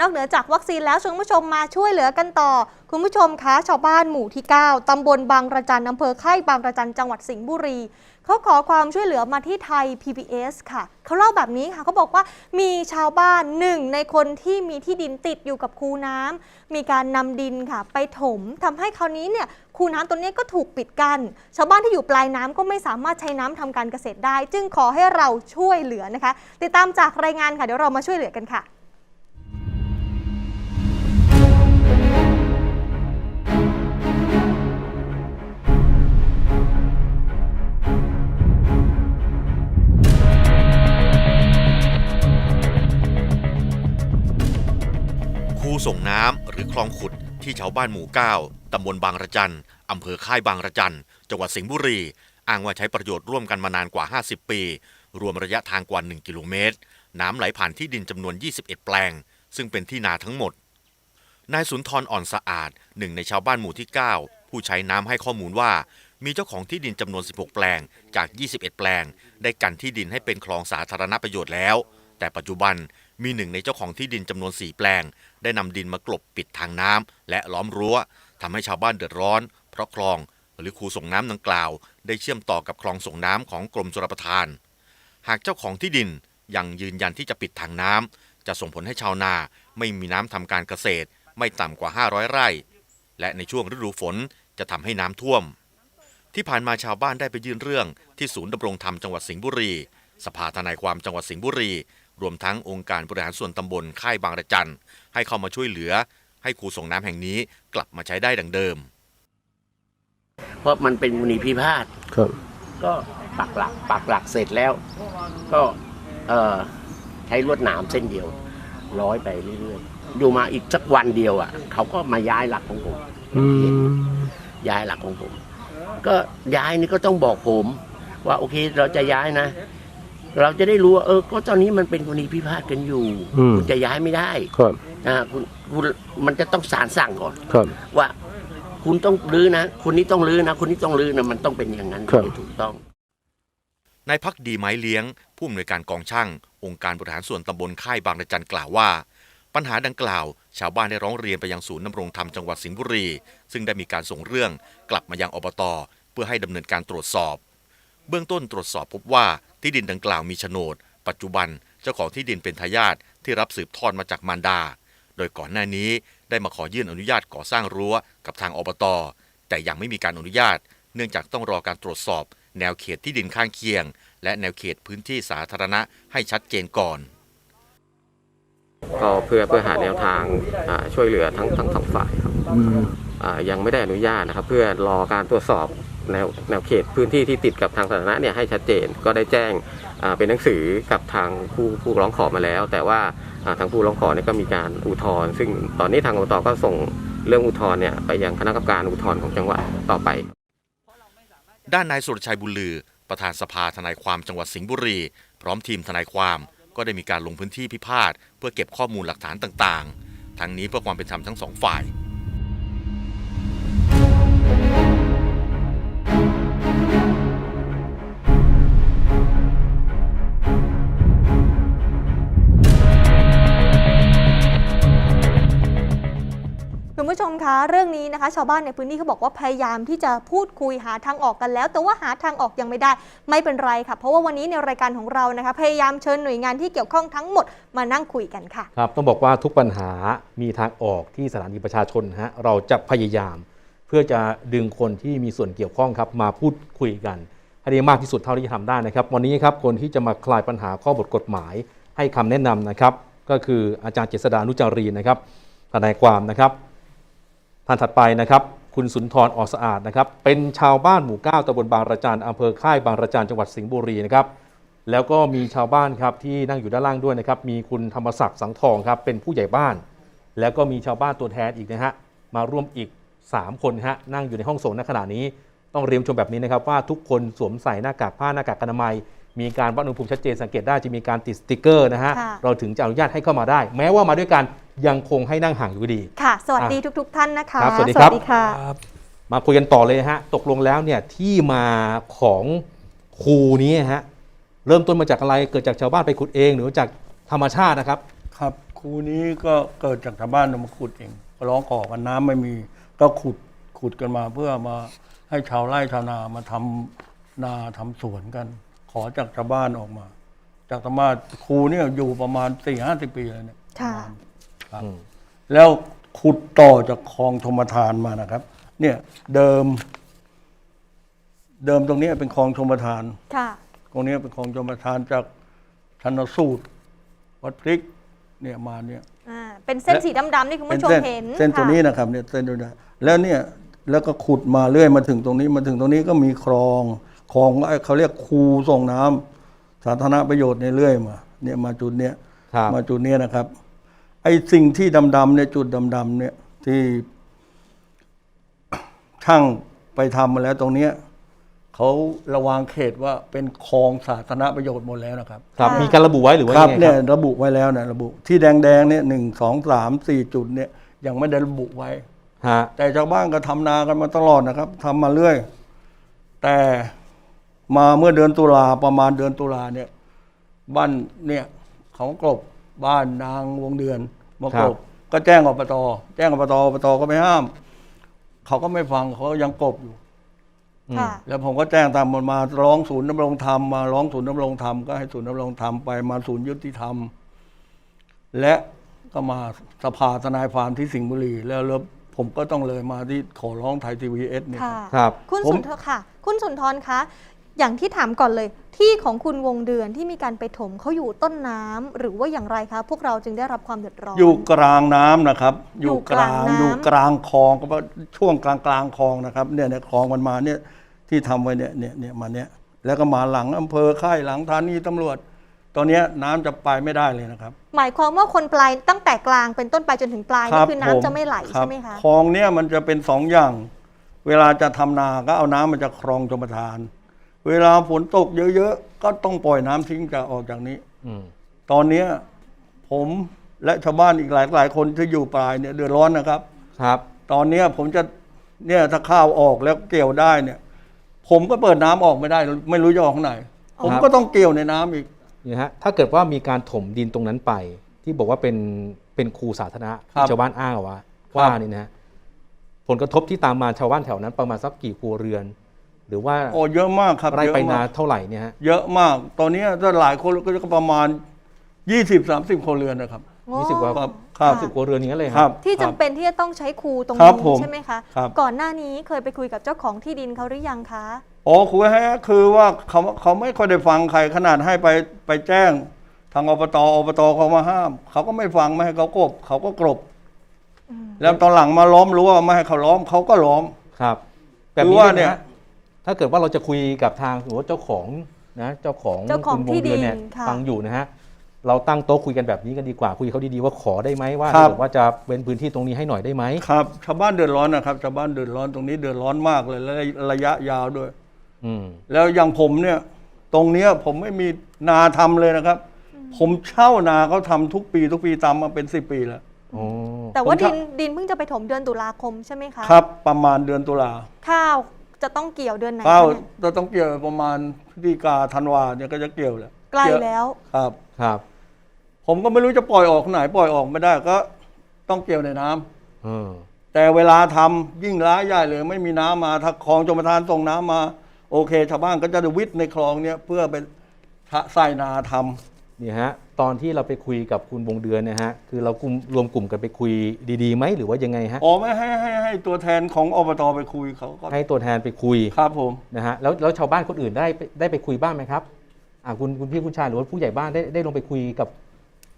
นอกเหนือจากวัคซีนแล้วชวนคุณผู้ชมมาช่วยเหลือกันต่อ คุณผู้ชมคะชาวบ้านหมู่ที่ 9ตำบลบางระจันอำเภอค่ายบางระจันจังหวัดสิงห์บุรี เขาขอความช่วยเหลือมาที่ไทย PBS ค่ะ เขาเล่าแบบนี้ค่ะเขาบอกว่ามีชาวบ้านหนึ่งในคนที่มีที่ดินติดอยู่กับคูน้ำมีการนำดินค่ะ ไปถมทำให้คราวนี้เนี่ยคูน้ำตัวนี้ก็ถูกปิดกัน้นชาวบ้านที่อยู่ปลายน้ำก็ไม่สามารถใช้น้ำทำการเกษตรได้ จึงขอให้เราช่วยเหลือนะคะ ติดตามจากรายงานค่ะเดี๋ยวเรามาช่วยเหลือกันค่ะ ส่งน้ำหรือคลองขุดที่ชาวบ้านหมู่ 9 ตำบลบางระจันอำเภอค่ายบางระจัน จังหวัดสิงห์บุรี อ้างว่าใช้ประโยชน์ร่วมกันมานานกว่า 50 ปี รวมระยะทางกว่า 1 กิโลเมตร น้ำไหลผ่านที่ดินจำนวน 21 แปลง ซึ่งเป็นที่นาทั้งหมด นายสุนทรอ่อนสะอาดหนึ่งในชาวบ้านหมู่ที่ 9 ผู้ใช้น้ำให้ข้อมูลว่า มีเจ้าของที่ดินจำนวน 16 แปลง จาก 21 แปลง ได้กันที่ดินให้เป็นคลองสาธารณประโยชน์แล้ว แต่ปัจจุบัน มีหนึ่งในเจ้าของที่ดินจำนวน4แปลง ได้นำดินมากลบปิดทางน้ำและล้อมรั้วทำให้ชาวบ้านเดือดร้อน เพราะคลองหรือคูส่งน้ำดังกล่าว ได้เชื่อมต่อกับคลองส่งน้ำของกรมชลประทาน หากเจ้าของที่ดินยังยืนยันที่จะปิดทางน้ำจะส่งผลให้ชาวนาไม่มีน้ำทำการเกษตร ไม่ต่ำกว่า 500 ไร่ และในช่วงฤดูฝนจะทำให้น้ำท่วม ที่ผ่านมาชาวบ้านได้ไปยื่นเรื่องที่ศูนย์ดำรงธรรมจังหวัดสิงห์บุรี สภาทนายความจังหวัดสิงห์บุรี รวมทั้งองค์การบริหารส่วนตำบลค่ายบางระจันให้เข้ามาช่วยเหลือ ให้คูส่งน้ำแห่งนี้กลับมาใช้ได้ดังเดิม เพราะมันเป็นมณีพิพาทครับก็ปักหลักปักหลักเสร็จแล้ว ก็เอ่อใช้ลวดหนามเส้นเดียว ร้อยไปเรื่อยๆอยู่มาอีกสักวันเดียวอะเขาก็มาย้ายหลักของผมอืมย้ายหลักของผม ก็ย้ายนี่ก็ต้องบอกผม ว่าโอเคเราจะย้ายนะ เราจะได้รู้ว่าเออ ก็ตอนนี้มันเป็นกรณีพิพาทกันอยู่ อืม คุณจะย้ายไม่ได้ครับนะคุณคุณมันจะต้องศาลสั่งก่อน ครับ ว่าคุณต้องรื้อนะคุณนี้ต้องรื้อนะคุณนี้ต้องรื้อนะมันต้องเป็นอย่างนั้นครับถึงจะถูกต้อง นายพักดีไม้เลี้ยง ผู้อำนวยการกองช่าง องค์การบริหารส่วนตำบลค่ายบางระจันกล่าวว่า ปัญหาดังกล่าว ชาวบ้านได้ร้องเรียนไปยังศูนย์ดำรงธรรมจังหวัดสิงห์บุรี ซึ่งได้มีการส่งเรื่องกลับมายังอบต เพื่อให้ดำเนินการตรวจสอบ เบื้องต้นตรวจสอบพบว่าที่ดินดังกล่าวมีโฉนด ปัจจุบันเจ้าของที่ดินเป็นทายาทที่รับสืบทอดมาจากมารดา โดยก่อนหน้านี้ได้มาขอยื่นอนุญาตก่อสร้างรั้วกับทางอบต แต่ยังไม่มีการอนุญาต เนื่องจากต้องรอการตรวจสอบ แนวเขตที่ดินข้างเคียง และแนวเขตพื้นที่สาธารณะให้ชัดเจนก่อนก็เพื่อเพื่อหาแนวทางอ่าช่วยเหลือทั้งทั้งสองฝ่ายครับอืมอ่ายังไม่ได้อนุญาตนะครับ เพื่อรอการตรวจสอบ แนวแนวเขตพื้นที่ที่ติดกับทางสาธารณะเนี่ยให้ชัดเจนก็ได้แจ้งเป็นหนังสือกับทางผู้ผู้ร้องขอมาแล้ว แต่ว่าอ่าทางผู้ร้องขอเนี่ยก็มีการอุทธรณ์ซึ่งตอนนี้ทางอบตก็ส่งเรื่องอุทธรณ์เนี่ยไปยังคณะกรรมการอุทธรณ์ของจังหวัดต่อไป ด้านนายสุรชัยบุญลือ ประธานสภาทนายความจังหวัดสิงห์บุรี พร้อมทีมทนายความก็ได้มีการลงพื้นที่พิพาทเพื่อเก็บข้อมูลหลักฐานต่างๆ ทั้งนี้เพื่อความเป็นธรรมทั้งสองฝ่าย เรื่องนี้นะคะ ชาวบ้านในพื้นที่เขาบอกว่าพยายามที่จะพูดคุยหาทางออกกันแล้ว แต่ว่าหาทางออกยังไม่ได้ไม่เป็นไรค่ะ เพราะว่าวันนี้ในรายการของเรานะคะ พยายามเชิญหน่วยงานที่เกี่ยวข้องทั้งหมดมานั่งคุยกันค่ะ ครับต้องบอกว่าทุกปัญหามีทางออกที่สถานีประชาชนฮะเราจะพยายาม เพื่อจะดึงคนที่มีส่วนเกี่ยวข้องครับมาพูดคุยกันให้ได้มากที่สุดเท่าที่จะทำได้นะครับ วันนี้ครับคนที่จะมาคลายปัญหาข้อบทกฎหมาย ให้คำแนะนำนะครับ ก็คืออาจารย์เจษดานุจารีนะครับทนายความนะครับ ท่านถัดไปนะครับ คุณสุนทรออกสะอาดนะครับ เป็นชาวบ้านหมู่เก้าตำบลบางระจันอำเภอค่ายบางระจันจังหวัดสิงห์บุรีนะครับ แล้วก็มีชาวบ้านครับที่นั่งอยู่ด้านล่างด้วยนะครับ มีคุณธรรมศักดิ์สังทองครับ เป็นผู้ใหญ่บ้าน แล้วก็มีชาวบ้านตัวแทนอีกนะฮะ มาร่วมอีก 3 คนฮะ นั่งอยู่ในห้องส่งณขณะนี้ ต้องเรียนชมแบบนี้นะครับว่าทุกคนสวมใส่หน้ากากผ้าหน้ากากอนามัย มีการวัดอุณหภูมิชัดเจนสังเกตได้จะมีการติดสติกเกอร์นะฮะค่ะ เราถึงจะอนุญาตให้เข้ามาได้ แม้ว่ามาด้วยกันยังคงให้นั่งห่างอยู่ดี ค่ะ สวัสดีทุกๆท่านนะคะ ครับสวัสดีครับ ค่ะมาคุยกันต่อเลยฮะตกลงแล้วเนี่ยที่มาของครูนี้ฮะเริ่มต้นมาจากอะไรเกิดจากชาวบ้านไปขุดเอง หรือจากธรรมชาตินะครับ ครับคูนี้ก็เกิดจากชาวบ้านเอามาขุดเองก็ร้องขอกันน้ำไม่มี ก็ขุดขุดกันมาเพื่อมาให้ชาวไร่ชาวนามาทำนาทำสวนกัน ขอจากชาวบ้านออกมา จากธรรมาคูเนี่ยอยู่ประมาณสี่ห้าสิบปีแล้วเนี่ยค่ะ ครับอืมแล้วขุดต่อจากคลองชมทานมานะครับ เนี่ยเดิม เดิมตรงเนี้ยเป็นคลองชมทาน ค่ะ ตรงเนี้ยเป็นคลองชมทานจากชันสูตร วัดพริก เนี่ยมาเนี่ย อ่า เป็นเส้นและสีดำๆที่คุณเป็นผู้ชมเส้นเห็นเส้นตัวค่ะนี้นะครับเนี่ยเส้นตัวนี้แล้วเนี่ยแล้วก็ขุดมาเรื่อยมาถึงตรงนี้มาถึงตรงนี้ก็มีคลอง คลองไอ้เขาเรียกคูส่งน้ำสาธารณประโยชน์ในยเรื่อยมาเนี่ยมาจุดเนี้ยครับมาจุดเนี้ยนะครับ ไอ้สิ่งที่ดำๆเนี่ยจุดดำๆเนี่ยที่ช่างไปทำมาแล้วตรงเนี้ยเขาระวางเขตว่าเป็นคลองสาธารณประโยชน์หมดแล้วนะครับ ครับค่ะมีการระบุไว้หรือว่าครัยับงไงเนี่ยครับระบุไว้แล้วนะระบุ ที่แดงๆเนี่ยหนึ่งสองสามสี่จุดเนี่ยยังไม่ได้ระบุไว้ฮะแต่ชาวบ้านก็ทำนากันมาตลอดนะครับทำมาเรื่อย แต่ มาเมื่อเดือนตุลาประมาณเดือนตุลาเนี่ย บ้านเนี่ยเขากลบบ้านนางวงเดือนมากลบก็แจ้งอบตแจ้งอบตอบตก็ไม่ห้าม เขาก็ไม่ฟังเขายังกลบอยู่ค่ะแล้วผมก็แจ้งตามมันมาร้องศูนย์ดำรงธรรมมาร้องศูนย์ดำรงธรรมก็ให้ศูนย์ดำรงธรรมไปมาศูนย์ยุติธรรม และก็มาสภาทนายความที่สิงห์บุรี แล้วแล้วผมก็ต้องเลยมาที่ขอร้องไทยทีวีเอสเนี่ยค่ะครับ คุณผมสุนทรค่ะ คุณสุนทรคะ อย่างที่ถามก่อนเลย ที่ของคุณวงเดือนที่มีการไปถมเขาอยู่ต้นน้ำหรือว่าอย่างไรคะพวกเราจึงได้รับความเดือดร้อน อยู่กลางน้ำนะครับออยู่ยู่กลางกลางน้ำอยู่กลางคลองก็ว่าช่วงกลางกลางคลองนะครับเนี่ยเนี่ยคลองมันมาเนี่ยที่ทำไว้เนี่ยเนี่ยเนี่ยมาเนี่ยแล้วก็มาหลังอำเภอค่ายหลังฐานีตำรวจ ตอนเนี้ยน้ำจะไปไม่ได้เลยนะครับ หมายความว่าคนปลายตั้งแต่กลางเป็นต้นไปจนถึงปลายนี่คือน้ำจะไม่ไหลรับใช่ไหมคะคลองเนี่ยมันจะเป็นสองอย่าง เวลาจะทำนาก็เอาน้ำมาจากคลองชมทาน เวลาฝนตกเยอะๆ ก็ต้องปล่อยน้ำทิ้งจากออกจากนี้ อืม ตอนเนี้ยผมและชาวบ้านอีกหลายหลายๆคนที่อยู่ปลายเนี่ยเดือดร้อนนะครับ ครับ ตอนเนี้ยผมจะเนี่ยถ้าข้าวออกแล้วเกี่ยวได้เนี่ย ผมก็เปิดน้ำออกไม่ได้ ไม่รู้จะออกข้างไหน ผมก็ต้องเกี่ยวในน้ำอีก นี่ฮะ ถ้าเกิดว่ามีการถมดินตรงนั้นไป ที่บอกว่าเป็นเป็นคูสาธารณะครับที่ชาวบ้านอ้างเอาว่าครับว่านี่นะฮะผลกระทบที่ตามมาชาวบ้านแถวนั้นประมาณสักกี่ครัวเรือน หรือว่าโอ้เยอะมากครับไร่เยอะไปนามากเท่าไหร่เนี่ยฮะเยอะมาก ตอนเนี้ยถ้าหลายคนก็จะประมาณยี่สิบสามสิบคนเรือนนะครับ โอ้ ยี่สิบกว่าครับครับ สิบครัวเรือนอย่างนั้นเลยครับ ที่จำครับเป็นที่จะต้องใช้ครูตรงครับนี้ผมใช่ไหมคะ ครับ ก่อนหน้านี้เคยไปคุยกับเจ้าของที่ดินเขาหรือยังคะ อ๋อคุยให้คือว่าเขาเขาไม่ค่อยได้ฟังใครขนาดให้ไปไปแจ้ง ทางอบตอบตเขามาห้าม เขาก็ไม่ฟังไม่ให้เขากบเขาก็กลบ แล้วตอนหลังมาล้อมรั้วไม่ให้เขาล้อมเขาก็ล้อม ครับ แบบคือนี้ว่าเนี่ยเนี่ยนะฮะ ถ้าเกิดว่าเราจะคุยกับทางหรือว่าเจ้าของนะเจ้าของเจ้าของคุณวที่งเดือนเนี่ยดินค่ะ ฟังอยู่นะฮะเราตั้งโต๊ะคุยกันแบบนี้กันดีกว่าคุยกับเขาดีๆว่าขอได้ไหมว่าครับถ้าเกิดว่าจะเป็นพื้นที่ตรงนี้ให้หน่อยได้ไหม ครับชาวบ้านเดือดร้อนนะครับชาวบ้านเดือดร้อนตรงนี้เดือดร้อนมากเลยและระยะยาวด้วย อืมแล้วอย่างผมเนี่ย ตรงเนี้ยผมไม่มีนาทำเลยนะครับ ผมเช่านาเขาทำทุกปี ทุกปีตามมาเป็นสิบปีแล้วอ๋อแต่ว่าผมดิทำนดินเพิ่งจะไปถมเดือนตุลาคมใช่ไหมคะ ครับประมาณเดือนตุลา ข้าว จะต้องเกี่ยวเดือนไหนข้าวคะเนี่ยเราต้องเกี่ยวประมาณพฤศจิกาธันวาเนี่ยก็จะเกี่ยวแล้วใกล้เกี่ยวแล้ว ครับ ครับผมก็ไม่รู้จะปล่อยออกไหนปล่อยออกไม่ได้ก็ต้องเกี่ยวในน้ำเออแต่เวลาทำยิ่งร้ายใหญ่เลยไม่มีน้ำมาถ้าคลองจมทานส่งน้ำมา โอเค ชาวบ้านก็จะวิทย์ในคลองเนี่ยเพื่อไปใส่นาทำ นี่ฮะตอนที่เราไปคุยกับคุณวงเดือนเนะฮะคือเรากลุ่มรวมกลุ่มกันไปคุยดีๆไหมหรือว่ายังไงฮะอ๋อไม่ให้ให้ให้ตัวแทนของอบตไปคุยเขาก็ให้ตัวแทนไปคุยครับผมนะฮะแล้วแล้วชาวบ้านคนอื่นได้ไปได้ไปคุยบ้างไหมครับอ่าคุณคุณพี่คุณชายหรือว่าผู้ใหญ่บ้านได้ได้ลงไปคุยกับ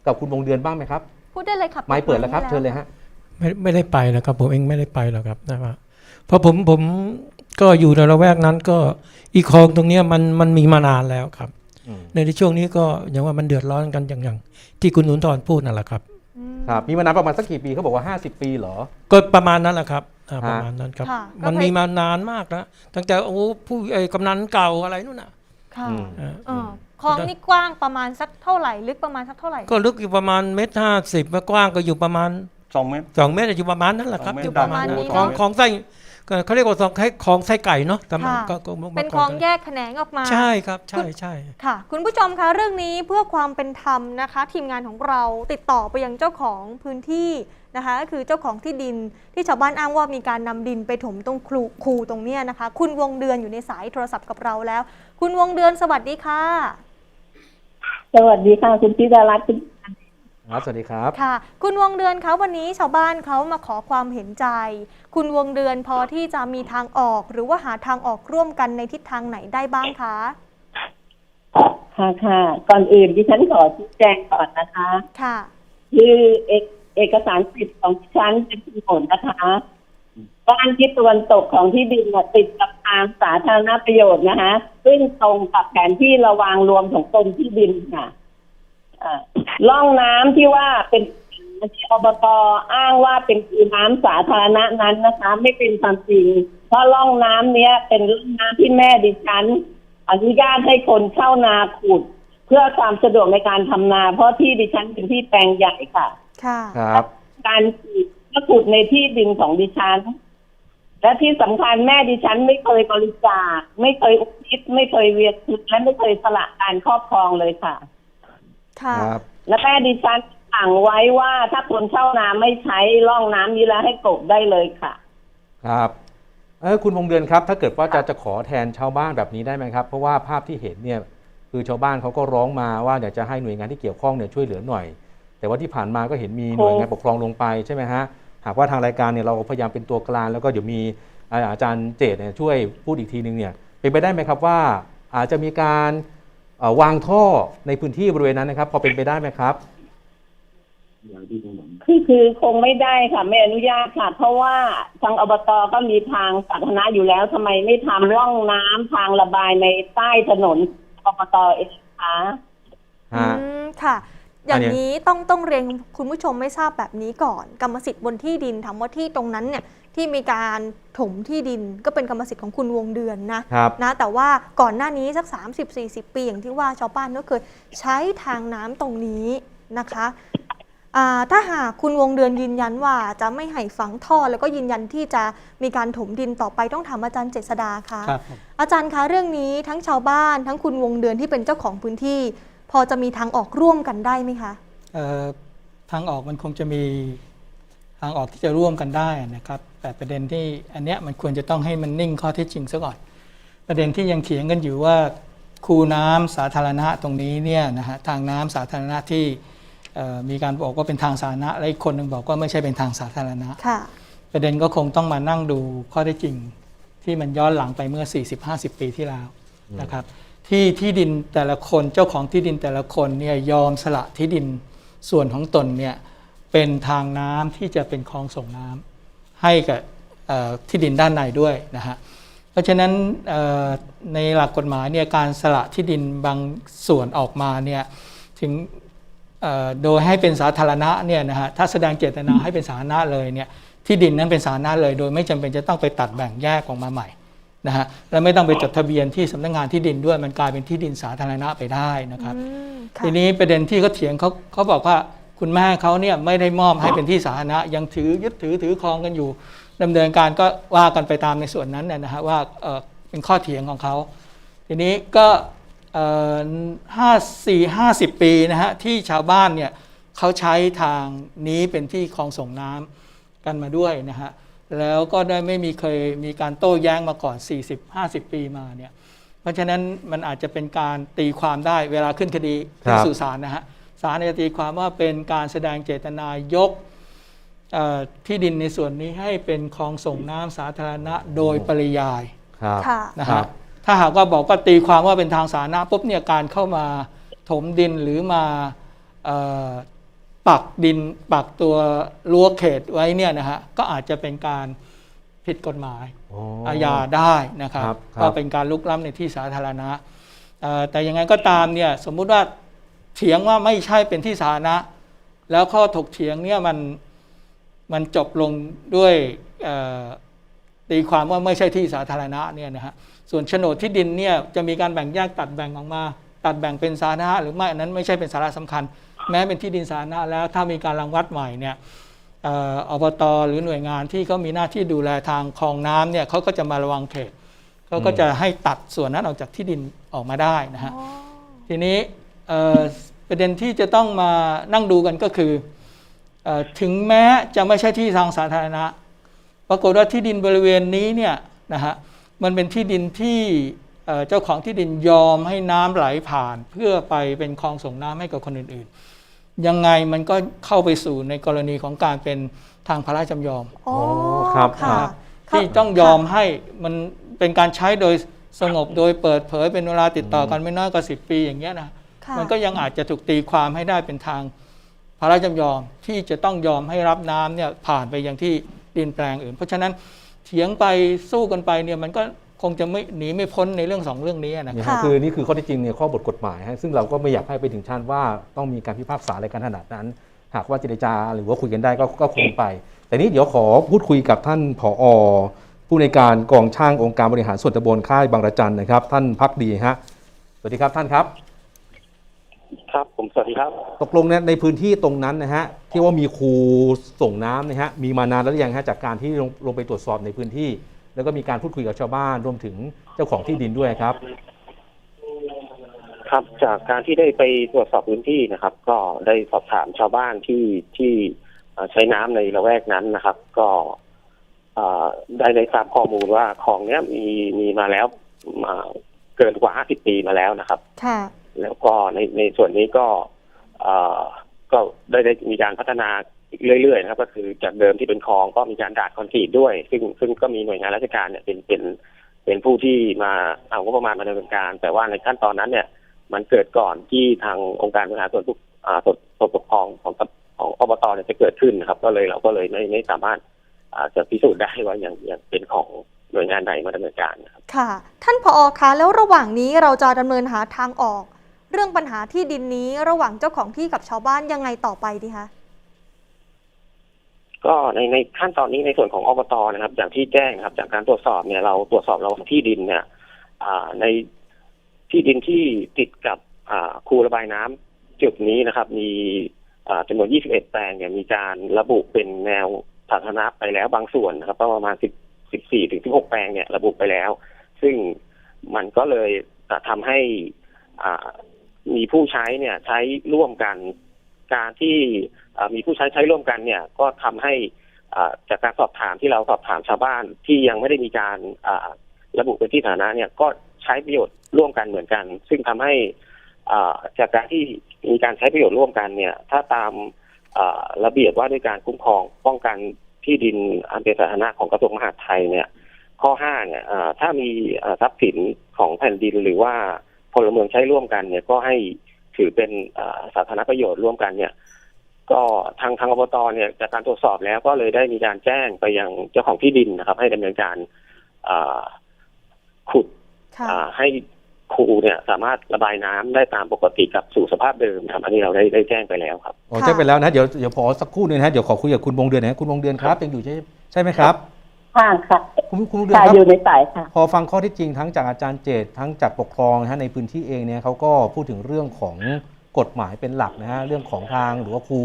กับคุณวงเดือนบ้างไหมครับพูดได้เลยค่ะไม้เปิดแล้วครับเชิญเลยฮะไม่ไม่ได้ไปนะครับ ผมเองไม่ได้ไปหรอกครับนะครับเพราะผมผมก็อยู่ในละแวกนั้นก็อีคลองตรงเนี้ยมันมันมีมานานแล้วครับอืม ในช่วงนี้ก็อย่างว่ามันเดือดร้อนกันอย่างอย่างที่คุณหนุนทรพูดนั่นแหละครับครับมีมานานประมาณสักกี่ปีเขาบอกว่า 50 ปีเหรอ ก็ประมาณนั้นแหละครับอ่าฮะประมาณนั้นครับค่ะก็มันไปมีมานานมากนะตั้งแต่โอ้ผู้ไอ้กำนันเก่าอะไรนู่นน่ะค่ะอืมเออเออคลองนี่กว้างประมาณสักเท่าไหร่ลึกประมาณสักเท่าไหร่ ก็ลึกอยู่ประมาณเมตรห้าสิบกว้างก็อยู่ประมาณสองเมตรสองเมตรอยู่ประมาณนั้นแหละครับสองเมตรอยู่ประมาณประมาณนี้คลองเนอะคลองไส้ก็ เขาเรียกว่าคลองไส้คลองไส้ไก่เนาะแต่มันค่ะ ก็ก็มื่เป็นก่คลองก็แยกแขนงออกมา ใช่ครับ ใช่ใช่ ค่ะ คุณผู้ชมคะเรื่องนี้เพื่อความเป็นธรรมนะคะ ทีมงานของเราติดต่อไปยังเจ้าของพื้นที่นะคะก็คือเจ้าของที่ดินที่ชาวบ้านอ้างว่ามีการนำดินไปถมตรงครูคูตรงเนี้ยนะคะ คุณวงเดือนอยู่ในสายโทรศัพท์กับเราแล้ว คุณวงเดือนสวัสดีค่ะ สวัสดีค่ะ คุณธิดารัตน์คุณ ครับสวัสดีครับค่ะ คุณวงเดือนคะวันนี้ชาวบ้านเขามาขอความเห็นใจ คุณวงเดือนพอที่จะมีทางออก หรือว่าหาทางออกร่วมกันในทิศทางไหนได้บ้างคะค่ะค่ะ ก่อนอื่นดิฉันขอชี้แจงก่อนนะคะ ค่ะ คือเอกเอกสารสิทธิ์ของดิฉันเป็นโฉนดนะคะบ้านที่ตะวันตกของที่ดินน่ะติดกับทางสาธารณประโยชน์นะคะ ซึ่งตรงกับแผนที่ระวางรวมของกรมที่ดินค่ะ อ่าร่องน้ำที่ว่าเป็นที่อบตอ้างว่าเป็นคือน้ำสาธารณะนั้นนะคะ ไม่เป็นความจริง เพราะร่องน้ำเนี้ยเป็นร่องน้ำที่แม่ดิฉัน อนุญาตให้คนเข้านาขุด เพื่อความสะดวกในการทำนา เพราะที่ดิฉันเป็นที่แปลงใหญ่ค่ะ ค่ะครับ การขุดก็ขุดในที่ดินของดิฉัน และที่สำคัญแม่ดิฉันไม่เคยบริจาคไม่เคยอุทิศไม่เคยเวียนคืนและไม่เคยสละการครอบครองเลยค่ะ ค่ะครับและแม่ดิฉันสั่งไว้ว่าถ้าคนเช่านาไม่ใช้ร่องน้ำนี้แล้วให้กบได้เลยค่ะ ครับ เออคุณวงเดือนครับ ถ้าเกิดว่าจะจะขอแทนชาวบ้านแบบนี้ได้ไหมครับ เพราะว่าภาพที่เห็นเนี่ยคือชาวบ้านเขาก็ร้องมาว่าอยากจะให้หน่วยงานที่เกี่ยวข้องเนี่ยช่วยเหลือหน่อย แต่ว่าที่ผ่านมาก็เห็นมีหน่วยงานปกครองลงไปใช่ไหมฮะหากว่าทางรายการเนี่ยเราพยายามเป็นตัวกลางแล้วก็เดี๋ยวมีอ่าอาจารย์เจตเนี่ยช่วยพูดอีกทีนึงเนี่ยเป็นไปได้ไหมครับว่า อาจจะมีการเอ่อ วางท่อในพื้นที่บริเวณนั้นนะครับ พอเป็นไปได้ไหมครับคือคือคงไม่ได้ค่ะ ไม่อนุญาตค่ะ เพราะว่าทางอบตก็มีทางสาธารณะอยู่แล้วทำไมไม่ทำร่องน้ำทางระบายในใต้ถนนอบตเองคะฮะอืมค่ะ อย่างอันเนี้ยนี้ต้องต้องเรียนคุณผู้ชมไม่ทราบแบบนี้ก่อน กรรมสิทธิ์บนที่ดินถามว่าที่ตรงนั้นเนี่ย ที่มีการถมที่ดินก็เป็นกรรมสิทธิ์ของคุณวงเดือนนะครับนะแต่ว่าก่อนหน้านี้สัก 30-40 ปีอย่างที่ว่าชาวบ้านก็เคยใช้ทางน้ำตรงนี้นะคะอ่าถ้าหากคุณวงเดือนยืนยันว่าจะไม่ให้ฝังท่อ แล้วก็ยืนยันที่จะมีการถมดินต่อไปต้องถามอาจารย์เจษดาค่ะ ครับผมอาจารย์คะเรื่องนี้ทั้งชาวบ้านทั้งคุณวงเดือนที่เป็นเจ้าของพื้นที่ พอจะมีทางออกร่วมกันได้ไหมคะ เอ่อทางออกมันคงจะมีทางออกที่จะร่วมกันได้นะครับ แต่ประเด็นที่อันเนี้ยมันควรจะต้องให้มันนิ่งข้อเท็จจริงซะก่อน ประเด็นที่ยังเถียงกันอยู่ว่าคูน้ำสาธารณะตรงนี้เนี่ยนะฮะทางน้ำสาธารณะที่เอ่อมีการบอกว่าเป็นทางสาธารณะและอีกคนหนึ่งบอกว่าไม่ใช่เป็นทางสาธารณะค่ะประเด็นก็คงต้องมานั่งดูข้อเท็จจริง ที่มันย้อนหลังไปเมื่อ 40-50 ปีที่แล้วนะครับที่ที่ดินแต่ละคนเจ้าของที่ดินแต่ละคนเนี่ยยอมสละที่ดินส่วนของตนเนี่ยเป็นทางน้ำที่จะเป็นคลองส่งน้ำ ให้กับเอ่อที่ดินด้านในด้วยนะฮะเพราะฉะนั้นเอ่อในหลักกฎหมายเนี่ยการสละที่ดินบางส่วนออกมาเนี่ยถึงเอ่อโดยให้เป็นสาธารณะเนี่ยนะฮะถ้าแสดงเจตนาให้เป็นสาธารณะเลยเนี่ยที่ดินนั้นเป็นสาธารณะเลย โดยไม่จำเป็นจะต้องไปตัดแบ่งแยกออกมาใหม่นะฮะและไม่ต้องไปจดทะเบียนที่สำนักงานที่ดินด้วยมันกลายเป็นที่ดินสาธารณะไปได้นะครับอืมค่ะทีนี้ประเด็นที่เขาเถียงเขาเขาบอกว่า คุณแม่เขาเนี่ยไม่ได้มอบให้เป็นที่สาธารณะยังถือยึดถือถือครองกันอยู่ดำเนินการก็ว่ากันไปตามในส่วนนั้นนะนะฮะว่าเอ่อเป็นข้อเถียงของเขาทีนี้ก็ห้าสี่ห้าสิบปีนะฮะที่ชาวบ้านเนี่ยเขาใช้ทางนี้เป็นที่คลองส่งน้ำกันมาด้วยนะฮะแล้วก็ได้ไม่มีเคยมีการโต้แย้งมาก่อน 40-50 ปีมาเนี่ยเพราะฉะนั้นมันอาจจะเป็นการตีความได้เวลาขึ้นคดีครัขึ้นบสู่ศาลนะฮะ ศาลจะตีความว่าเป็นการแสดงเจตนายกเอ่อที่ดินในส่วนนี้ให้เป็นคลองส่งน้ำสาธารณะโดยปริยายครับค่ะนะครัฮะบถ้าหากว่าบอกว่าตีความว่าเป็นทางสาธารณะปุ๊บเนี่ยการเข้ามาถมดินหรือมาเอ่อปักดินปักตัวรั้วเขตไว้เนี่ยนะฮะก็อาจจะเป็นการผิดกฎหมายโอ้อาญาได้นะครับครับครับว่าเป็นการลุกล้ำในที่สาธารณะเอ่อแต่ยังไงก็ตามเนี่ยสมมุติว่า เถียงว่าไม่ใช่เป็นที่สาธารณะ แล้วข้อถกเถียงเนี่ยมันมันจบลงด้วยเอ่อตีความว่าไม่ใช่ที่สาธารณะเนี่ยนะฮะส่วนโฉนดที่ดินเนี่ยจะมีการแบ่งแยกตัดแบ่งออกมา ตัดแบ่งเป็นสาธารณะหรือไม่อันนั้นไม่ใช่เป็นสาระสำคัญ แม้เป็นที่ดินสาธารณะแล้วถ้ามีการรังวัดใหม่เนี่ยเอ่ออบตหรือหน่วยงานที่เขามีหน้าที่ดูแลทางคลองน้ำเนี่ยเขาก็จะมาระวังเขตเขาก็จะให้ตัดส่วนนั้นออกจากที่ดินออกมาได้นะฮะทีนี้เอ่อ ประเด็นที่จะต้องมานั่งดูกันก็คือเออถึงแม้จะไม่ใช่ที่ทางสาธารณะ ปรากฏว่าที่ดินบริเวณนี้เนี่ยนะฮะมันเป็นที่ดินที่เอ่อเจ้าของที่ดินยอมให้น้ำไหลผ่าน เพื่อไปเป็นคลองส่งน้ำให้กับคนอื่นๆ ยังไงมันก็เข้าไปสู่ในกรณีของการเป็นทางพระราชจำยอมอ๋อครับค่ะที่ต้องยอมให้มันเป็นการใช้โดยสงบโดยเปิดเผยเป็นเวลาติดต่อกันไม่น้อยกว่าสิปีอย่างเงี้ยนะค่ะ มันก็ยังอาจจะถูกตีความให้ได้เป็นทางพระราชจำยอมที่จะต้องยอมให้รับน้ำเนี่ยผ่านไปยังที่ดินแปลงอื่น เพราะฉะนั้นเถียงไปสู้กันไปเนี่ยมันก็คงจะไม่หนีไม่พ้นในเรื่องสองเรื่องนี้นะเนี่ยค่ะฮะคือนี่คือข้อเที่จริงเนี่ยข้อบทกฎหมายฮะซึ่งเราก็ไม่อยากให้ไปถึงชั้นว่าต้องมีการพิพากษาอะไรกันขนาดนั้น หากว่าเจรจาหรือว่าคุยกันได้ก็ก็คงไป แต่นี้เดี๋ยวขอพูดคุยกับท่านผอผู้ในวยการกองช่างองค์การบริหารส่วนตำบลค่ายบางระจันนะครับ ท่านพักดีฮะสวัสดีครับท่านครับ ครับ ผมสวัสดีครับ ตกลงเนี่ยในพื้นที่ตรงนั้นนะฮะที่ว่ามีครูส่งน้ำนะฮะมีมานานแล้วหรือยังฮะจากการที่ลงลงไปตรวจสอบในพื้นที่ แล้วก็มีการพูดคุยกับชาวบ้านรวมถึงเจ้าของที่ดินด้วยครับ ครับจากการที่ได้ไปตรวจสอบพื้นที่นะครับ ก็ได้สอบถามชาวบ้านที่ที่เอ่อใช้น้ำในละแวกนั้นนะครับ ก็เอ่อได้ได้ทราบข้อมูลว่าคลองเนี้ยมีมีมาแล้วมาเกินกว่า 50 ปีมาแล้วนะครับ ค่ะ แล้วก็ในในส่วนนี้ก็เอ่อก็ได้ได้มีการพัฒนาเรื่อยๆนะครับ ก็คือจากเดิมที่เป็นคลองก็มีการดาดคอนกรีตด้วย ซึ่งซึ่งก็มีหน่วยงานราชการเนี่ยเป็นเป็นเป็นผู้ที่มาเอางบประมาณมาดำเนินการ แต่ว่าในขั้นตอนนั้นเนี่ย มันเกิดก่อนที่ทางองค์การบริหารส่วนทุกอ่าส่วนส่วนปกครองของของอบตเนี่ยจะเกิดขึ้นนะครับ ก็เลยเราก็เลยไม่ไม่สามารถอ่าจะพิสูจน์ได้ว่าอย่างอย่างเป็นของหน่วยงานใดมาดำเนินการนะครับค่ะ ท่านผอคะแล้วระหว่างนี้เราจะดำเนินหาทางออก เรื่องปัญหาที่ดินนี้ระหว่างเจ้าของที่กับชาวบ้านยังไงต่อไปดีคะก็ในในขั้นตอนนี้ในส่วนของอบตนะครับ อย่างที่แจ้งนะครับ จากการตรวจสอบเนี่ยเราตรวจสอบเราที่ดินเนี่ยอ่าในที่ดินที่ติดกับอ่าคูระบายน้ำจุดนี้นะครับ มีอ่าจำนวน 21 แปลงเนี่ยมีการระบุเป็นแนวสาธารณะไปแล้วบางส่วนนะครับประมาณ 10 14ถึง16 แปลงเนี่ยระบุไปแล้ว ซึ่งมันก็เลยทำให้อ่า มีผู้ใช้เนี่ยใช้ร่วมกัน การที่มีผู้ใช้ใช้ร่วมกันเนี่ย ก็ทำให้จากการสอบถามที่เราสอบถามชาวบ้านที่ยังไม่ได้มีการระบุเป็นที่สาธารณะเนี่ยก็ใช้ประโยชน์ร่วมกันเหมือนกัน ซึ่งทำให้จากการที่มีการใช้ประโยชน์ร่วมกันเนี่ย ถ้าตามระเบียบว่าด้วยการคุ้มครองป้องกันที่ดินอันเป็นสาธารณะของกระทรวงมหาดไทยเนี่ย ข้อห้าเนี่ยถ้ามีทรัพย์สินของแผ่นดินหรือว่า พลเมืองใช้ร่วมกันเนี่ยก็ให้ถือเป็นอ่าสาธารณประโยชน์ร่วมกันเนี่ย ก็ทางทางอบตเนี่ยจากการตรวจสอบแล้วก็เลยได้มีการแจ้งไปยังเจ้าของที่ดินนะครับ ให้ดำเนินการอ่าขุดค่ะอ่าให้คูเนี่ยสามารถระบายน้ำได้ตามปกติกับสู่สภาพเดิมครับอันนี้เราได้ได้แจ้งไปแล้วครับอ๋อค่ะแจ้งไปแล้วนะเดี๋ยวเดี๋ยวพอสักครู่หนึงนะฮะเดี๋ยวขอคุยกับคุณวงเดือนนะฮะคุณวงเดือนครับยังอยู่ใช่ใช่ไหมครับ ค่ะค่ะคุณคุณวงเดือนค่ะครับ อยู่ในสายค่ะ พอฟังข้อที่จริงทั้งจากอาจารย์เจตทั้งจากปกครองนะฮะในพื้นที่เองเนี่ยเขาก็พูดถึงเรื่องของกฎหมายเป็นหลักนะฮะเรื่องของทางหรือว่าครู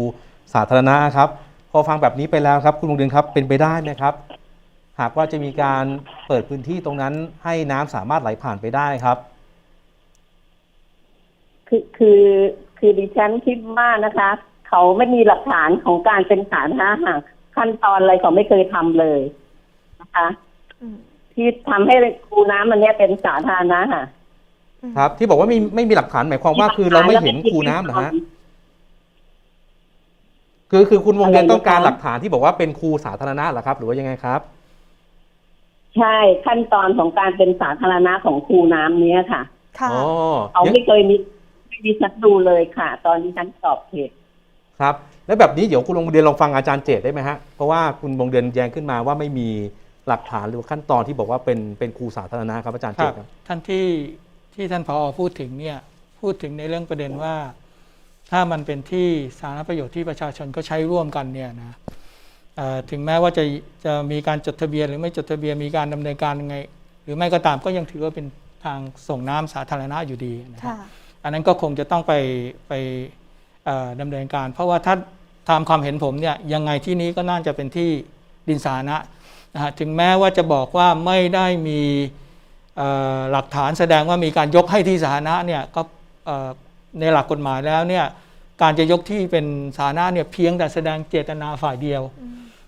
สาธารณะครับพอฟังแบบนี้ไปแล้วครับ คุณวงเดือนครับเป็นไปได้ไหมครับ หากว่าจะมีการเปิดพื้นที่ตรงนั้นให้น้ำสามารถไหลผ่านไปได้ครับ คือคือคือดิฉันคิดว่านะคะ เขาไม่มีหลักฐานของการเป็นสาธารณะค่ะขั้นตอนอะไรเขาไม่เคยทำเลย นะคะอืมที่ทำให้คูน้ำมันเนี้ยเป็นสาธารณะค่ะ ครับ ที่บอกว่าไม่ไม่มีหลักฐานหมายความว่าคือเราไม่เห็นคูน้ำเหรอฮะคือคือคุณวงเดือนอะไรนะคะต้องการหลักฐานที่บอกว่าเป็นคูสาธารณะเหรอครับ หรือว่ายังไงครับ ใช่ขั้นตอนของการเป็นสาธารณะของคูน้ำเนี้ยค่ะค่ะอ๋อเขาไม่เคยมีไม่มีฉันดูเลยค่ะ ตอนที่ฉันสอบเขตครับ แล้วแบบนี้เดี๋ยวคุณวงเดือนลองฟังอาจารย์เจตได้ไหมฮะเพราะว่าคุณวงเดือนแย้งขึ้นมาว่าไม่มี หลักฐานหรือว่าขั้นตอนที่บอกว่าเป็นเป็นครูสาธารณะครับอาจารย์คเจรัตบครับท่านที่ที่ท่านผอพูดถึงเนี่ยพูดถึงในเรื่องประเด็นว่า ถ้ามันเป็นที่สาธารณประโยชน์ที่ประชาชนก็ใช้ร่วมกันเนี่ยนะเอ่อถึงแม้ว่าจะจะมีการจดทะเบียนหรือไม่จดทะเบียนมีการดำเนินการยังไง หรือไม่ก็ตามก็ยังถือว่าเป็นทางส่งน้ำสาธารณะอยู่ดีนะครับค่ะอันนั้นก็คงจะต้องไปไปเอ่อดำเนินการ เพราะว่าถ้าตามความเห็นผมเนี่ยยังไงที่นี้ก็น่าจะเป็นที่ดินสาธารณะ นะฮะถึงแม้ว่าจะบอกว่าไม่ได้มีเอ่อหลักฐานแสดงว่ามีการยกให้ที่สาธารณะเนี่ยก็เอ่อในหลักกฎหมายแล้วเนี่ยการจะยกที่เป็นสาธารณะเนี่ยเพียงแต่แสดงเจตนาฝ่ายเดียว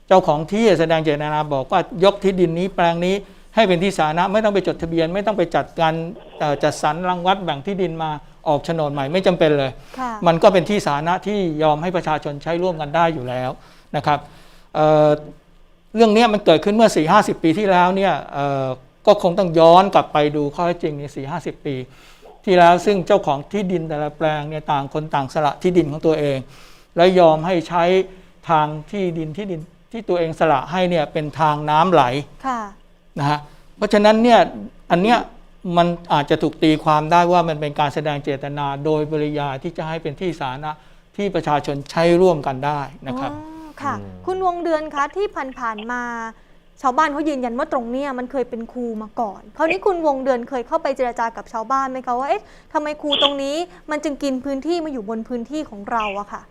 เจ้าของที่แสดงเจตนาบอกว่ายกที่ดินนี้แปลงนี้ให้เป็นที่สาธารณะไม่ต้องไปจดทะเบียน ไม่ต้องไปจัดการเอ่อจัดสรรรังวัดแบ่งที่ดินมาออกโฉนดใหม่ไม่จำเป็นเลยค่ะมันก็เป็นที่สาธารณะที่ยอมให้ประชาชนใช้ร่วมกันได้อยู่แล้วนะครับ เอ่อเรื่องเนี้ยมันเกิดขึ้นเมื่อ 4 50 ปีที่แล้วเนี่ยเอ่อก็คงต้องย้อนกลับไปดูข้อเท็จจริงใน 4 50 ปี ที่แล้วซึ่งเจ้าของที่ดินแต่ละแปลงเนี่ยต่างคนต่างสละที่ดินของตัวเอง และยอมให้ใช้ทางที่ดินที่ดินที่ตัวเองสละให้เนี่ยเป็นทางน้ำไหลค่ะนะฮะเพราะฉะนั้นเนี่ยอันเนี้ยมันอาจจะถูกตีความได้ว่ามันเป็นการแสดงเจตนาโดยปริยายที่จะให้เป็นที่สาธารณะที่ประชาชนใช้ร่วมกันได้นะครับ อ๋อค่ะคุณวงเดือนคะที่ผ่านๆมา ชาวบ้านเขายืนยันว่าตรงเนี้ยมันเคยเป็นครูมาก่อน คราวนี้คุณวงเดือนเคยเข้าไปเจรจากับชาวบ้านไหมคะว่าเอ๊ะทำไมครูตรงนี้มันจึงกินพื้นที่มาอยู่บนพื้นที่ของเราอะค่ะ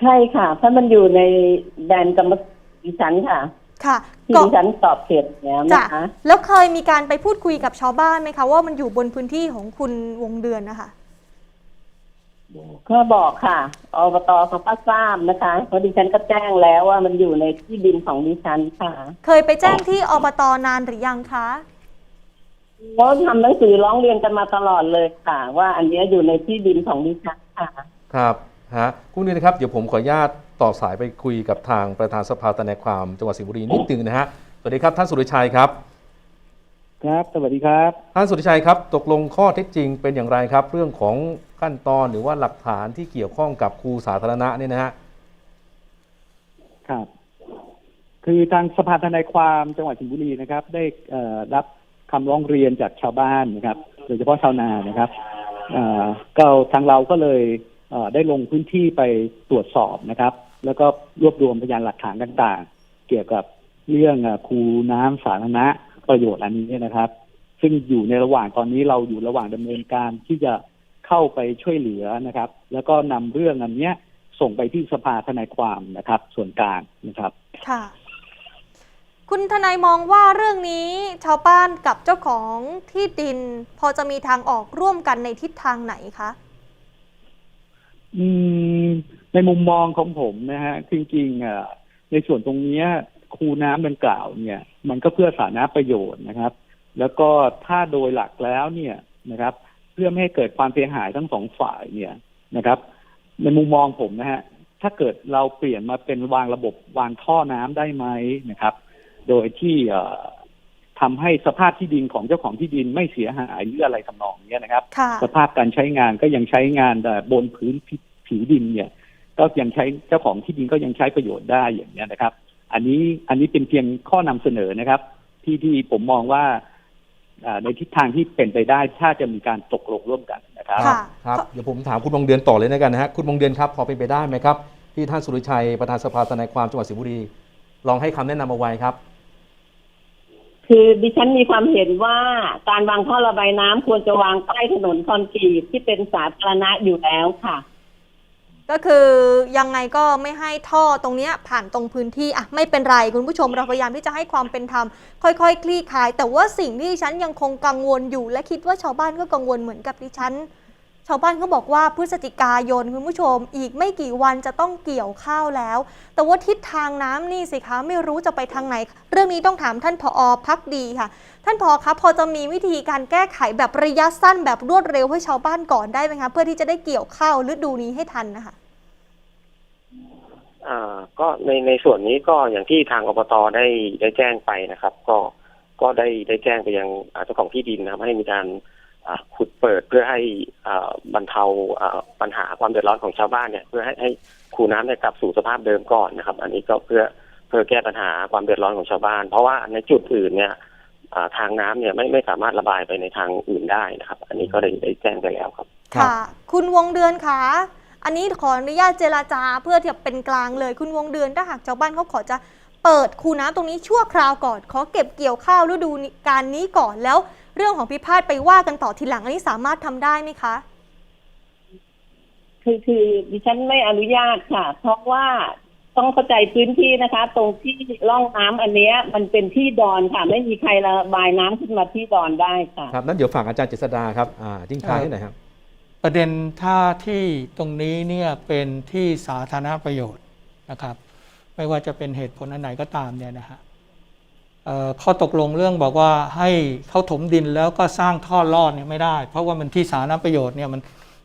ใช่ค่ะ เพราะมันอยู่ในแดนกรรมสิทธิ์ดิฉันค่ะ ค่ะที่ก็ดิฉันตอบเขตแล้วจ้ะนะคะ แล้วเคยมีการไปพูดคุยกับชาวบ้านไหมคะว่ามันอยู่บนพื้นที่ของคุณวงเดือนนะคะ ก็บอกค่ะอบตเขาก็ทราบนะคะเพราะดิฉันก็แจ้งแล้วว่ามันอยู่ในที่ดินของดิฉันค่ะเคยไปแจ้งที่อบตนานหรือยังคะแล้วทำหนังสือร้องเรียนกันมาตลอดเลยค่ะ ว่าอันเนี้ยอยู่ในที่ดินของดิฉันค่ะ ครับฮะคุณเดือนนะครับเดี๋ยวผมขออนุญาตต่อสายไปคุยกับทางประธานสภาทนายความจังหวัดสิงห์บุรีนิดนึงนะฮะสวัสดีครับท่านสุริชัยครับ ครับ สวัสดีครับท่านสุริชัยครับ ตกลงข้อเท็จจริงเป็นอย่างไรครับ เรื่องของขั้นตอนหรือว่าหลักฐานที่เกี่ยวข้องกับครูสาธารณะเนี่ยนะฮะครับ คือทางสภาทนายความจังหวัดสิงห์บุรีนะครับ ได้เอ่อรับคำร้องเรียนจากชาวบ้านนะครับ โดยเฉพาะชาวนานะครับเอ่อก็ทางเราก็เลยเอ่อได้ลงพื้นที่ไปตรวจสอบนะครับ แล้วก็รวบรวมพยานหลักฐานต่าง ๆ เกี่ยวกับเรื่องเอ่อคูน้ำสาธารณะ ประโยชน์อันนี้นะครับ ซึ่งอยู่ในระหว่างตอนนี้เราอยู่ระหว่างดำเนินการที่จะเข้าไปช่วยเหลือนะครับ แล้วก็นำเรื่องอันเนี้ยส่งไปที่สภาทนายความนะครับ ส่วนกลางนะครับค่ะคุณทนายมองว่าเรื่องนี้ชาวบ้านกับเจ้าของที่ดิน พอจะมีทางออกร่วมกันในทิศทางไหนคะอืมในมุมมองของผมนะฮะจริงๆอะในส่วนตรงเนี้ย คูน้ำดังกล่าวเนี่ย มันก็เพื่อสาธารณประโยชน์นะครับ แล้วก็ถ้าโดยหลักแล้วเนี่ยนะครับ เพื่อไม่ให้เกิดความเสียหายทั้งสองฝ่ายเนี่ยนะครับ ในมุมมองผมนะฮะถ้าเกิดเราเปลี่ยนมาเป็นวางระบบวางท่อน้ำได้ไหมนะครับ โดยที่เอ่อทำให้สภาพที่ดินของเจ้าของที่ดินไม่เสียหายหรืออะไรทำนองเนี้ยนะครับค่ะสภาพการใช้งานก็ยังใช้งานแต่บนพื้นผิวดินเนี่ย ก็ยังใช้เจ้าของที่ดินก็ยังใช้ประโยชน์ได้อย่างเนี้ยนะครับ อันนี้อันนี้เป็นเพียงข้อนำเสนอนะครับ ที่ที่ผมมองว่าอ่าในทิศทางที่เป็นไปได้ถ้าจะมีการตกลงร่วมกันนะครับค่ะครับเดี๋ยวผมถามคุณวงเดือนต่อเลยนะกันนะฮะคุณวงเดือนครับพอเป็นไปได้ไหมครับ ที่ท่านสุริชัยประธานสภาทนายความจังหวัดสิงห์บุรี ลองให้คำแนะนำเอาไว้ครับ คือดิฉันมีความเห็นว่าการวางท่อระบายน้ำควรจะวางใต้ถนนคอนกรีตที่เป็นสาธารณะอยู่แล้วค่ะ ก็คือยังไงก็ไม่ให้ท่อตรงนี้ผ่านตรงพื้นที่อะไม่เป็นไรคุณผู้ชมเราพยายามที่จะให้ความเป็นธรรมค่อยๆคลี่คลาย แต่ว่าสิ่งที่ฉันยังคงกังวลอยู่ และคิดว่าชาวบ้านก็กังวลเหมือนกับดิฉัน ชาวบ้านเขาบอกว่าพฤศจิกายนคุณผู้ชม อีกไม่กี่วันจะต้องเกี่ยวข้าวแล้ว แต่ว่าทิศทางน้ำนี่สิคะไม่รู้จะไปทางไหน เรื่องนี้ต้องถามท่านผอพักดีค่ะ ท่านผอคะพอจะมีวิธีการแก้ไขแบบระยะสั้นแบบรวดเร็วให้ชาวบ้านก่อนได้ไหมคะเพื่อที่จะได้เกี่ยวข้าวฤดูนี้ให้ทันนะคะอ่าก็ในในส่วนนี้ก็อย่างที่ทางอบตได้ได้แจ้งไปนะครับ ก็ก็ได้ได้แจ้งไปยังเจ้าของที่ดินนะครับให้มีการขุดเปิดเพื่อให้อาบรรเทาปัญหาความเดือดร้อนของชาวบ้านเนี่ย เพื่อให้ให้คูน้ำเนี่ยกลับสู่สภาพเดิมก่อนนะครับ อันนี้ก็เพื่อเพื่อแก้ปัญหาความเดือดร้อนของชาวบ้าน เพราะว่าในจุดอื่นเนี่ย ทางน้ำเนี่ยไม่ไม่สามารถระบายไปในทางอื่นได้นะครับ อันนี้ก็ได้ได้แจ้งไปแล้วครับค่ะ คุณวงเดือนคะอันนี้ขออนุญาตเจราจาเพื่อที่จะเป็นกลางเลยคุณวงเดือนถ้าหากชาวบ้านเขาขอจะเปิดคูน้ำตรงนี้ชั่วคราวก่อนขอเก็บเกี่ยวข้าวฤดูการนี้ก่อนแล้ว เรื่องของพิพาทไปว่ากันต่อทีหลังอันนี้สามารถทำได้ไหมคะคือคือดิฉันไม่อนุญาตค่ะ เพราะว่า ต้องเข้าใจพื้นที่นะคะ ตรงที่ร่องน้ำอันเนี้ยมันเป็นที่ดอนค่ะ ไม่มีใครระบายน้ำขึ้นมาที่ดอนได้ค่ะครับนั้นเดี๋ยวฝากอาจารย์เจษดาครับอ่าทิ้งท้ายให้หน่อยครับ ประเด็นถ้าที่ตรงนี้เนี่ยเป็นที่สาธารณประโยชน์นะครับ ไม่ว่าจะเป็นเหตุผลอันไหนก็ตามเนี่ยนะฮะเอ่อข้อตกลงเรื่องบอกว่าให้เขาถมดินแล้วก็สร้างท่อลอดเนี่ยไม่ได้ เพราะว่ามันที่สาธารณประโยชน์เนี่ยมัน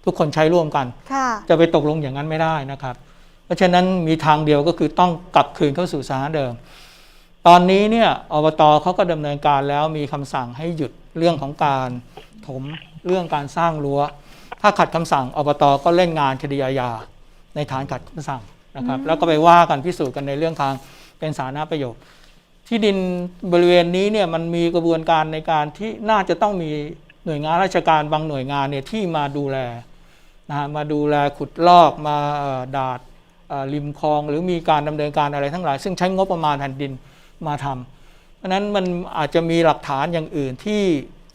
ทุกคนใช้ร่วมกันค่ะจะไปตกลงอย่างนั้นไม่ได้นะครับเพ ราะฉะนั้นมีทางเดียวก็คือต้องกลับคืนเข้าสู่สถานะเดิม ตอนนี้เนี่ยอบตเขาก็ดำเนินการแล้วมีคำสั่งให้หยุดเรื่องของการถมเรื่องการสร้างรั้ว ถ้าขัดคำสั่งอบตก็เล่นงานคดีอาญาในฐานขัดคำสั่งนะครับ แล้วก็ไปว่ากันพิสูจน์กันในเรื่องทางเป็นสาธารณประโยชน์ ที่ดินบริเวณนี้เนี่ยมันมีกระบวนการในการที่น่าจะต้องมีหน่วยงานราชการบางหน่วยงานเนี่ยที่มาดูแลนะฮะมาดูแลขุดลอกมาเอ่อดาดเอ่อ ริมคลอง หรือมีการดำเนินการอะไรทั้งหลาย ซึ่งใช้งบประมาณแผ่นดินมาทำเพราะนั้นมันอาจจะมีหลักฐานอย่างอื่นที่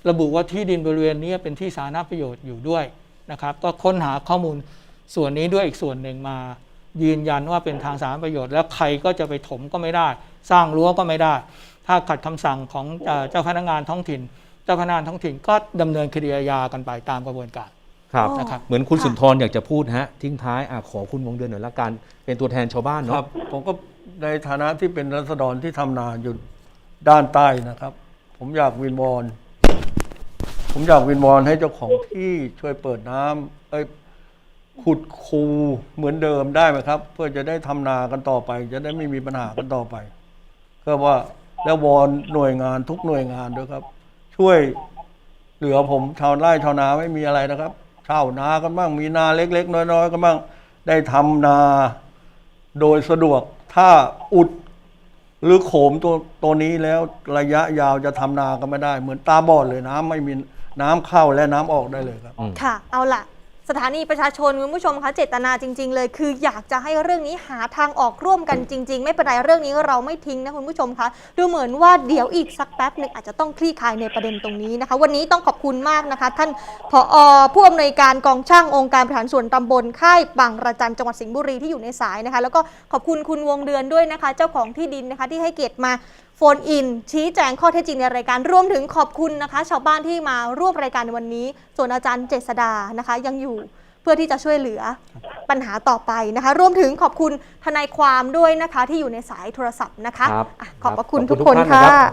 ระบุว่าที่ดินบริเวณนี้เป็นที่สาธารณประโยชน์อยู่ด้วยนะครับ ก็ค้นหาข้อมูลส่วนนี้ด้วยอีกส่วนหนึ่งมา ยืนยันว่าเป็นทางสาธารณประโยชน์ แล้วใครก็จะไปถมก็ไม่ได้ สร้างรั้วก็ไม่ได้ ถ้าขัดคำสั่งของเอ่อเจ้าพนักงานท้องถิ่น เจ้าพนักงานท้องถิ่นก็ดำเนินคดีอาญากันไปตามกระบวนการ ครับนะครับเหมือนคุณค่ะสุนทรอยากจะพูดฮะทิ้งท้ายอะขอคุณวงเดือนหน่อยละกัน เป็นตัวแทนชาวบ้านคเนาะ รับผมก็ในฐานะที่เป็นรัษฎรที่ทำนาอยู่ด้านใต้นะครับ ผมอยากวินวอนผมอยากวินวอนให้เจ้าของที่ช่วยเปิดน้ำเอ้ยขุดคูเหมือนเดิมได้ไหมครับ เพื่อจะได้ทำนากันต่อไป จะได้ไม่มีปัญหากันต่อไปก็ว่าแล้ววอนหน่วยงานทุกหน่วยงานด้วยครับ ช่วยเหลือผมชาวไร่ชาวนาไม่มีอะไรนะครับ เช่านากันบ้างมีนาเล็ก ๆ น้อยๆกันบ้างได้ทำนาโดยสะดวกถ้าอุดหรือโขมตัวตัวนี้แล้วระยะยาวจะทำนาก็ไม่ได้ เหมือนตาบอดเลยน้ำไม่มีน้ำเข้าและน้ำออกได้เลยครับ ค่ะ เอาล่ะ สถานีประชาชนคุณผู้ชมคะเจตนาจริง ๆ เลย คืออยากจะให้เรื่องนี้หาทางออกร่วมกันจริง ๆ ไม่เป็นไรเรื่องนี้เราไม่ทิ้งนะคุณผู้ชมคะดูเหมือนว่าเดี๋ยวอีกสักแป๊บหนึ่งอาจจะต้องคลี่คลายในประเด็นตรงนี้นะคะ วันนี้ต้องขอบคุณมากนะคะ ท่านผอผู้อำนวยการกองช่างองค์การบริหารส่วนตำบลค่ายบางระจันจังหวัดสิงห์บุรีที่อยู่ในสายนะคะ แล้วก็ขอบคุณคุณวงเดือนด้วยนะคะ เจ้าของที่ดินนะคะที่ให้เกียรติมา โฟนอิน ชี้แจงข้อเท็จจริงในรายการรวมถึงขอบคุณนะคะ ชาวบ้านที่มาร่วมรายการในวันนี้ ส่วนอาจารย์เจษดานะคะ ยังอยู่เพื่อที่จะช่วยเหลือปัญหาต่อไปนะคะ รวมถึงขอบคุณทนายความด้วยนะคะ ที่อยู่ในสายโทรศัพท์นะคะครับ อะขอบพระคุณรับทุกคนท่าค่ะรับ